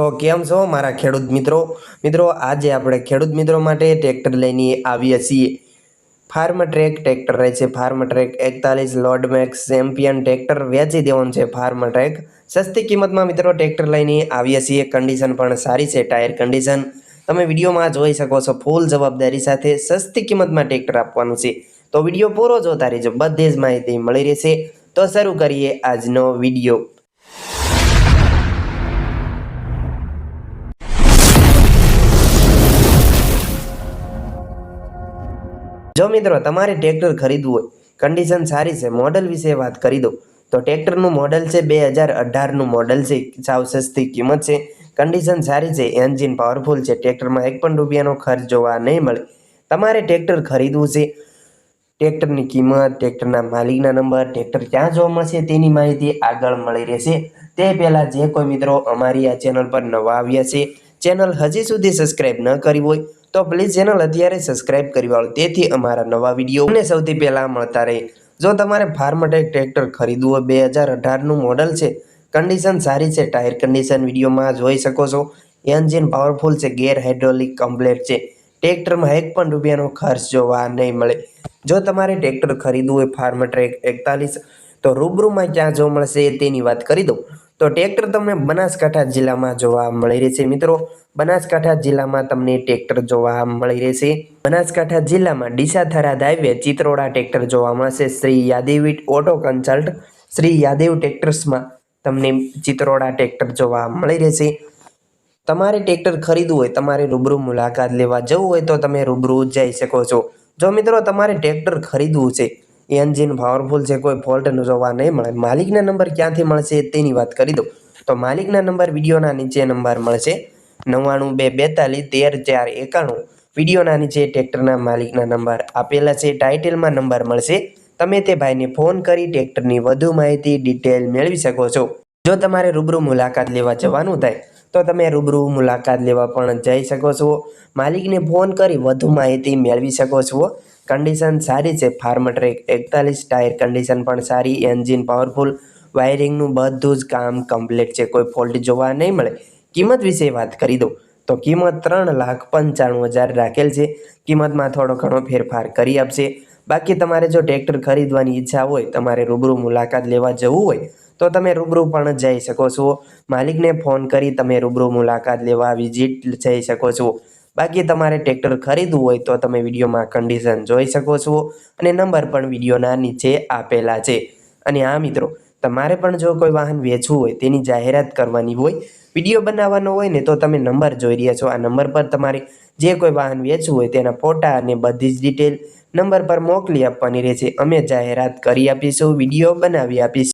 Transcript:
તો કેમ છો મારા ખેડૂત મિત્રો? મિત્રો, આજે આપણે ખેડૂત મિત્રો માટે ટ્રેક્ટર લઈને આવીએ છીએ. ફાર્મ ટ્રેક ટ્રેક્ટર રહે છે. ફાર્મ ટ્રેક એકતાલીસ લોડ મેક્સ ચેમ્પિયન ટ્રેક્ટર વેચી દેવાનું છે ફાર્મ ટ્રેક. સસ્તી કિંમતમાં મિત્રો ટ્રેક્ટર લઈને આવીએ છીએ. કન્ડિશન પણ સારી છે. ટાયર કન્ડિશન તમે વિડીયોમાં જોઈ શકો છો. ફૂલ જવાબદારી સાથે સસ્તી કિંમતમાં ટ્રેક્ટર આપવાનું છે. તો વીડિયો પૂરો જોતા રહેજો. બધી જ માહિતી મળી રહેશે. તો શરૂ કરીએ આજનો વીડિયો. જો મિત્રો તમારે ટ્રેક્ટર ખરીદવું હોય કન્ડિશન સારી છે મોડલ વિશે વાત કરી દો તો ટ્રેક્ટરનું મોડલ છે બે હજાર અઢારનું મોડલ છે, સાવ સસ્તી કિંમત છે. કન્ડિશન સારી છે એન્જિન પાવરફુલ છે, ટ્રેક્ટરમાં એક પણ રૂપિયાનો ખર્ચ જોવા નહીં મળે. તમારે ટ્રેક્ટર ખરીદવું છે, ટ્રેક્ટરની કિંમત, ટ્રેક્ટરના માલિકના નંબર, ટ્રેક્ટર ક્યાં જોવા મળશે તેની માહિતી આગળ મળી રહેશે. તે પહેલાં જે કોઈ મિત્રો અમારી આ ચેનલ પર નવા આવ્યા છે, ચેનલ હજી સુધી સબસ્ક્રાઇબ ન કરી હોય તો પ્લીઝ ચેનલ અત્યારે સબસ્ક્રાઇબ કરી વાળો. તેથી અમારા નવા વીડિયો તમને સૌથી પહેલાં મળતા રહે. જો તમારે ફાર્મટેક ટ્રેક્ટર ખરીદવું હોય, બે હજાર અઢારનું મોડલ છે કન્ડિશન સારી છે ટાયર કન્ડિશન વિડીયોમાં જોઈ શકો છો. એન્જિન પાવરફુલ છે ગેર હાઇડ્રોલિક કમ્પ્લેટ છે. ટ્રેક્ટરમાં એક પણ રૂપિયાનો ખર્ચ જોવા નહીં મળે. જો તમારે ટ્રેક્ટર ખરીદવું હોય ફાર્મ ટ્રેક એકતાલીસ, તો રૂબરૂમાં ક્યાં જોવા મળશે તેની વાત કરી દઉં. તો ટ્રેક્ટર તમને બનાસકાંઠા જિલ્લામાં જોવા મળી રહેશે. મિત્રો, બનાસકાંઠા જિલ્લામાં તમને ટ્રેક્ટર જોવા મળી રહેશે. બનાસકાંઠા જિલ્લામાં ડીસા થરાદ હાઈવે ચિત્રોડા ટ્રેક્ટર જોવા મળશે. શ્રી યાદેવીટ ઓટો કન્સલ્ટ, શ્રી યાદેવ ટ્રેક્ટર્સમાં તમને ચિત્રોડા ટ્રેક્ટર જોવા મળી રહેશે. તમારે ટ્રેક્ટર ખરીદવું હોય, તમારે રૂબરૂ મુલાકાત લેવા જવું હોય, તો તમે રૂબરૂ જઈ શકો છો. જો મિત્રો, તમારે ટ્રેક્ટર ખરીદવું છે એન્જિન પાવરફુલ છે, કોઈ ફોલ્ટ જોવા નહીં મળે. માલિકના નંબર ક્યાંથી મળશે તેની વાત કરી દઉં. તો માલિકના નંબર વિડીયોના નીચે નંબર મળશે. નવ્વાણું બે બેતાલીસ, તેર ચાર એકાણું. વિડીયોના નીચે ટ્રેક્ટરના માલિકના નંબર આપેલા છે. ટાઇટલમાં નંબર મળશે. તમે તે ભાઈને ફોન કરી ટ્રેક્ટરની વધુ માહિતી ડિટેલ મેળવી શકો છો. જો તમારે રૂબરૂ મુલાકાત લેવા જવાનું થાય તો તમે રૂબરૂ મુલાકાત લેવા પણ જઈ શકો છો. માલિકને ફોન કરી વધુ માહિતી મેળવી શકો છો. કન્ડિશન સારી છે. ફાર્મ ટ્રેક એકતાલીસ, ટાયર કન્ડિશન પણ સારી, એન્જિન પાવરફુલ, વાયરિંગનું બધું જ કામ કમ્પ્લીટ છે. કોઈ ફોલ્ટ જોવા નહીં મળે. કિંમત વિશે વાત કરી દઉં. તો કિંમત ત્રણ લાખ પંચાણું હજાર રાખેલ છે. કિંમતમાં થોડો ઘણો ફેરફાર કરી આપશે. બાકી તમારે જો ટ્રેક્ટર ખરીદવાની ઈચ્છા હોય, તમારે રૂબરૂ મુલાકાત લેવા જવું હોય તો તમે રૂબરૂ પણ જઈ શકો છો. માલિકને ફોન કરી તમે રૂબરૂ મુલાકાત લેવા, વિઝિટ જઈ શકો છો. બાકી તમારે ટ્રેક્ટર ખરીદવું હોય તો તમે વિડીયોમાં કન્ડિશન જોઈ શકો છો અને નંબર પણ વિડીયોના નીચે આપેલા છે. અને આ મિત્રો, તમારે પણ જો કોઈ વાહન વેચવું હોય તેની જાહેરાત કરવાની હોય, વીડિયો બનાવવાનો હોય ને તો તમે નંબર જોઈ રહ્યા છો. આ નંબર પર તમારે જે કોઈ વાહન વેચવું હોય તેના ફોટા અને બધી જ ડિટેલ નંબર પર મોકલી આપવાની રહેશે. અમે જાહેરાત કરી આપીશું, વીડિયો બનાવી આપીશું.